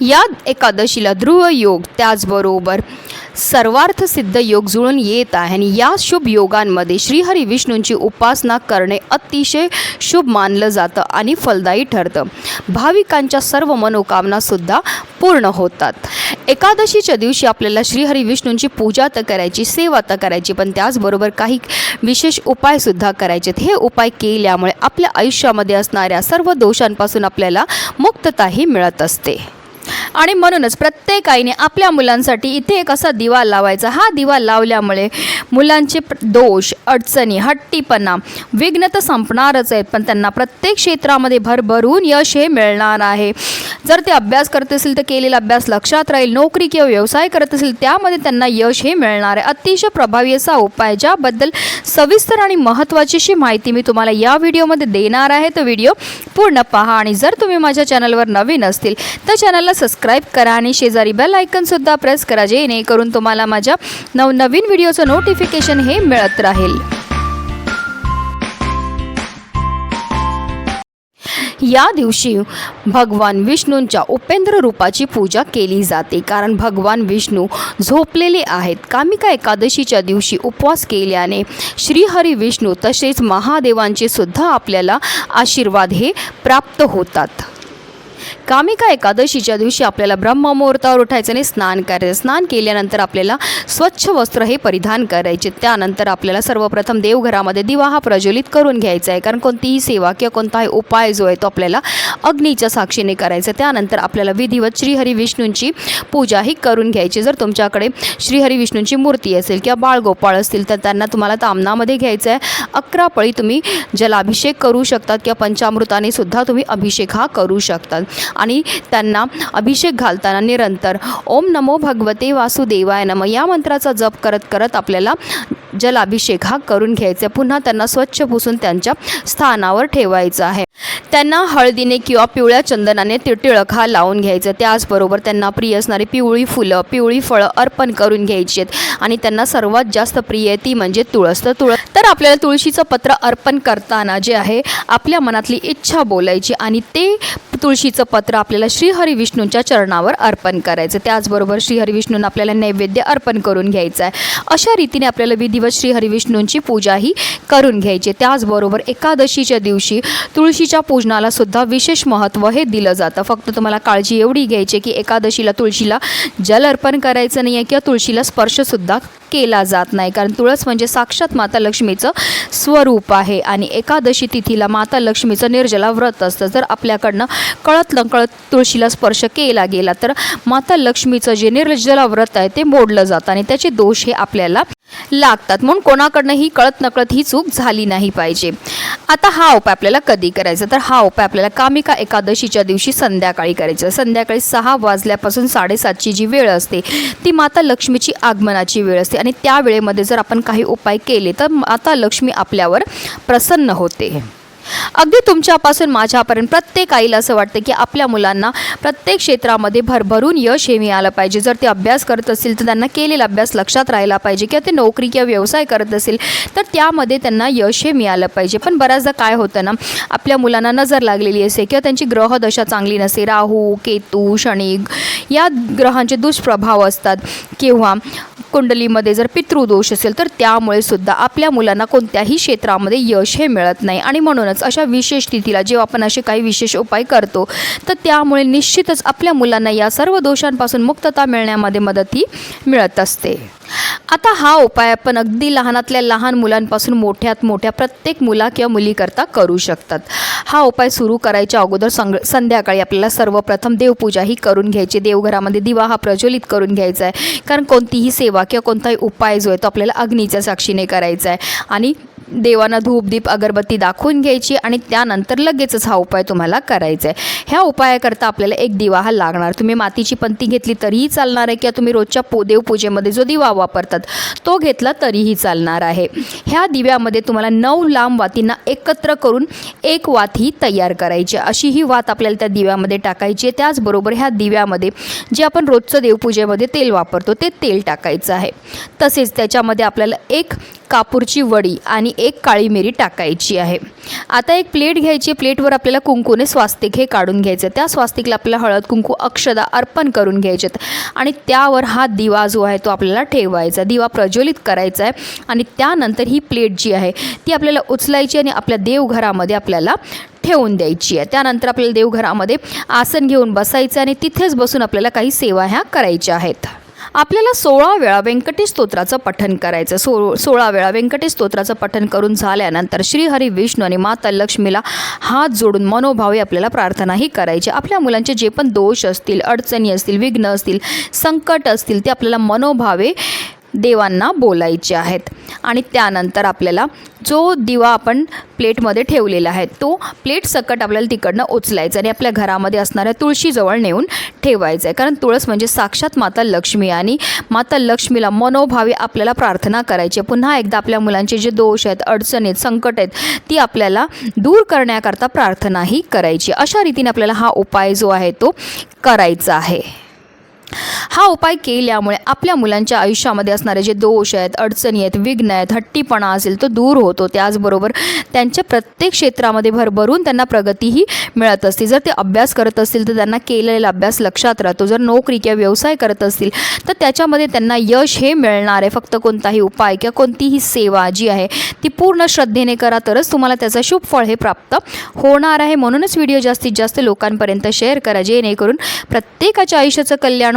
या एकादशीला ध्रुव योग त्याचबरोबर सर्वार्थ सिद्ध योग जुळून येत आहे आणि या शुभ योगांमध्ये श्रीहरी विष्णूंची उपासना करणे अतिशय शुभ मानलं जातं आणि फलदायी ठरतं. भाविकांच्या सर्व मनोकामनासुद्धा पूर्ण होतात. एकादशीच्या दिवशी आपल्याला श्रीहरी विष्णूंची पूजा तर करायची सेवा तर करायची पण त्याचबरोबर काही विशेष उपायसुद्धा करायचे हे उपाय केल्यामुळे आपल्या आयुष्यामध्ये असणाऱ्या सर्व दोषांपासून आपल्याला मुक्तताही मिळत असते. आणि म्हणूनच प्रत्येक आईने आपल्या मुलांसाठी इथे एक असा दिवा लावायचा. हा दिवा लावल्यामुळे मुलांचे दोष अडचणी हट्टीपणा विघ्न तर संपणारच आहेत पण त्यांना प्रत्येक क्षेत्रामध्ये भरभरून यश हे मिळणार आहे. जर ते अभ्यास करत असेल तर केलेला अभ्यास लक्षात राहील नोकरी किंवा व्यवसाय करत असेल त्यामध्ये त्यांना यश हे मिळणार आहे. अतिशय प्रभावी असा उपाय ज्याबद्दल सविस्तर आणि महत्त्वाचीशी माहिती मी तुम्हाला या व्हिडिओमध्ये देणार आहे. तो व्हिडिओ पूर्ण पहा आणि जर तुम्ही माझ्या चॅनलवर नवीन असतील तर चॅनलला सबस्क्राईब करा आणि शेजारी बेल आयकनसुद्धा प्रेस करा जेणेकरून तुम्हाला माझ्या नवनवीन व्हिडिओचं नोटिफिकेशन हे मिळत राहील. या दिवशी भगवान विष्णूंच्या उपेंद्र रूपाची पूजा केली जाते कारण भगवान विष्णू झोपलेले आहेत. कामिका एकादशीच्या दिवशी उपवास केल्याने श्रीहरी विष्णू तसेच महादेवांचे सुद्धा आपल्याला आशीर्वाद हे प्राप्त होतात. कामिका एकादशीच्या दिवशी आपल्याला ब्रह्ममुहूर्तावर उठायचं आणि स्नान करायचं. स्नान केल्यानंतर आपल्याला स्वच्छ वस्त्र हे परिधान करायचे. त्यानंतर आपल्याला सर्वप्रथम देवघरामध्ये दिवा हा प्रज्वलित करून घ्यायचा आहे. कारण कोणतीही सेवा किंवा कोणताही उपाय जो आहे तो आपल्याला अग्नीच्या साक्षीने करायचा त्यानंतर आपल्याला विधिवत श्रीहरी विष्णूंची पूजा ही करून घ्यायची. जर तुमच्याकडे श्रीहरी विष्णूंची मूर्ती असेल किंवा बाळगोपाळ असतील तर त्यांना तुम्हाला तामनामध्ये घ्यायचं आहे. अकरा पळी तुम्ही जलाभिषेक करू शकतात किंवा पंचामृताने सुद्धा तुम्ही अभिषेक हा करू शकतात. आणि त्यांना अभिषेक घालताना निरंतर. ओम नमो भगवते वासुदेवाय नम. या मंत्राचा जप करत करत आपल्याला जलाभिषेक हा करून घ्यायचा आहे. पुन्हा त्यांना स्वच्छ पुसून त्यांच्या स्थानावर ठेवायचं आहे. त्यांना हळदीने किंवा पिवळ्या चंदनाने ते टिळक हा लावून घ्यायचं. त्याचबरोबर त्यांना प्रिय असणारी पिवळी फुलं पिवळी फळं अर्पण करून घ्यायची आहेत. आणि त्यांना सर्वात जास्त प्रिय आहे ती म्हणजे तुळस. तर तुळस तर आपल्याला तुळशीचं पत्र अर्पण करताना जे आहे आपल्या मनातली इच्छा बोलायची आणि ते तुळशीचं पत्र आपल्याला श्रीहरी विष्णूंच्या चरणावर अर्पण करायचं. त्याचबरोबर श्रीहरी विष्णूंना आपल्याला नैवेद्य अर्पण करून घ्यायचं आहे. अशा रीतीने आपल्याला विधिवत श्रीहरी विष्णूंची पूजाही करून घ्यायची त्याचबरोबर एकादशीच्या दिवशी तुळशीच्या पूजा पूजनाला सुद्धा विशेष महत्त्व हे दिलं जातं. फक्त तुम्हाला काळजी एवढी घ्यायची आहे की एकादशीला तुळशीला जल अर्पण करायचं नाही आहे किंवा तुळशीला स्पर्शसुद्धा केला जात नाही. कारण तुळस म्हणजे साक्षात माता लक्ष्मीचं स्वरूप आहे आणि एकादशी तिथीला माता लक्ष्मीचं निर्जला व्रत असतं. जर आपल्याकडनं कळत नकळत तुळशीला स्पर्श केला गेला तर माता लक्ष्मीचं जे निर्जला व्रत आहे ते मोडलं जातं आणि त्याचे दोष हे आपल्याला लागतात. म्हणून कोणाकडनं ही कळत नकळत ही चूक झाली नाही पाहिजे. आता हा उपाय आपल्याला कधी करायचा? तर हा उपाय आपल्याला कामिका एकादशीच्या दिवशी संध्याकाळी करायचा. संध्याकाळी सहा वाजल्यापासून साडेसातची जी वेळ असते ती माता लक्ष्मीची आगमनाची वेळ असते. आणि त्या वेळेमध्ये जर आपण काही उपाय केले तर माता लक्ष्मी आपल्यावर प्रसन्न होते. अगदी तुमच्यापासून माझ्यापर्यंत प्रत्येक आईला असं वाटतं की आपल्या मुलांना प्रत्येक क्षेत्रामध्ये भरभरून यश हे मिळालं पाहिजे. जर ते अभ्यास करत असतील तर त्यांना केलेला अभ्यास लक्षात राहिला पाहिजे किंवा ते नोकरी किंवा व्यवसाय करत असेल तर त्यामध्ये त्यांना यश हे मिळालं पाहिजे. पण बऱ्याचदा काय होतं ना आपल्या मुलांना नजर लागलेली असते किंवा त्यांची ग्रहदशा चांगली नसते. राहू केतू शनी या ग्रहांचे दुष्प्रभाव असतात किंवा कुंडलीमध्ये जर पितृदोष असेल तर त्यामुळे सुद्धा आपल्या मुलांना कोणत्याही क्षेत्रामध्ये यश हे मिळत नाही. आणि म्हणूनच अशा विशेष स्थितीला जेव्हा आपण असे काही विशेष उपाय करतो तर त्यामुळे निश्चितच आपल्या मुलांना या सर्व दोषांपासून मुक्तता मिळण्यामध्ये मदत ही मिळत असते. आता हा उपाय आपण अगदी लहानातल्या लहान मुलांपासून मोठ्यात मोठ्या प्रत्येक मुला किंवा मुलीकरता करू शकतात. हा उपाय सुरू करायच्या अगोदर संग संध्याकाळी आपल्याला सर्वप्रथम देवपूजा ही करून घ्यायची. देवघरामध्ये दिवा हा प्रज्वलित करून घ्यायचा आहे. कारण कोणतीही सेवा किंवा कोणताही उपाय जो आहे तो आपल्याला अग्नीच्या साक्षीने करायचा आहे. आणि देवांना धूप दीप अगरबत्ती दाखवून घ्यायची आणि त्यानंतर लगेचच हा उपाय तुम्हाला करायचा आहे. ह्या उपायाकरता आपल्याला एक दिवा हा लागणार. तुम्ही मातीची पंती घेतली तरीही चालणार आहे किंवा तुम्ही रोजच्या पो देवपूजेमध्ये जो दिवा वापरतात तो घेतला तरीही चालणार आहे. ह्या दिव्यामध्ये तुम्हाला नऊ लांब वातींना एकत्र करून एक वात ही तयार करायची अशी ही वात आपल्याला त्या दिव्यामध्ये टाकायची आहे. त्याचबरोबर ह्या दिव्यामध्ये जे आपण रोजचं देवपूजेमध्ये तेल वापरतो ते तेल टाकायचं आहे. तसेच त्याच्यामध्ये आपल्याला एक कापूरची वडी आणि एक काळी मिरी टाकायची आहे. आता एक प्लेट घ्यायची प्लेटवर आपल्याला कुंकूने स्वास्तिक हे काढून घ्यायचं त्या स्वास्तिकला आपल्याला हळद कुंकू अक्षदा अर्पण करून घ्यायचेत आणि त्यावर हा दिवा जो आहे तो आपल्याला ठेवायचा दिवा प्रज्वलित करायचा आहे आणि त्यानंतर ही प्लेट जी आहे ती आपल्याला उचलायची आणि आपल्या देवघरामध्ये आपल्याला ठेवून द्यायची आहे. त्यानंतर आपल्याला देवघरामध्ये आसन घेऊन बसायचं आणि तिथेच बसून आपल्याला काही सेवा ह्या करायच्या आहेत. आपल्याला सोळा वेळा व्यंकटेश स्तोत्राचं पठन करायचं सो सोळा वेळा व्यंकटेश स्तोत्राचं पठन करून झाल्यानंतर श्रीहरी विष्णू आणि माता लक्ष्मीला हात जोडून मनोभावे आपल्याला प्रार्थनाही करायची आपल्या मुलांचे जे पण दोष असतील अडचणी असतील विघ्न असतील संकट असतील ते आपल्याला मनोभावे देवांना बोलायचे आहेत. आणि त्यानंतर आपल्याला जो दिवा आपण प्लेटमध्ये ठेवलेला आहे तो प्लेट सकट आपल्याला तिकडनं उचलायचा आणि आपल्या घरामध्ये असणाऱ्या तुळशीजवळ नेऊन ठेवायचं आहे. कारण तुळस म्हणजे साक्षात माता लक्ष्मी आणि माता लक्ष्मीला मनोभावी आपल्याला प्रार्थना करायची आहे. पुन्हा एकदा आपल्या मुलांचे जे दोष आहेत अडचण आहेत संकट आहेत ती आपल्याला दूर करण्याकरता प्रार्थनाही करायची अशा रीतीने आपल्याला हा उपाय जो आहे तो करायचा आहे. हा उपाय केल्यामुळे आपल्या मुलांच्या आयुष्यामध्ये असणारे जे दोष आहेत अडचणी आहेत विघ्न आहेत हट्टीपणा असेल तो दूर होतो. त्याचबरोबर त्यांच्या प्रत्येक क्षेत्रामध्ये भरभरून त्यांना प्रगतीही मिळत असते. जर ते अभ्यास करत असतील तर त्यांना केलेला अभ्यास लक्षात राहतो. जर नोकरी किंवा व्यवसाय करत असतील तर त्याच्यामध्ये त्यांना यश हे मिळणार आहे. फक्त कोणताही उपाय किंवा कोणतीही सेवा जी आहे ती पूर्ण श्रद्धेने करा तरच तुम्हाला त्याचं शुभ फळ हे प्राप्त होणार आहे. म्हणूनच व्हिडिओ जास्तीत जास्त लोकांपर्यंत शेअर करा. जेणेकरून प्रत्येकाच्या आयुष्याचं कल्याण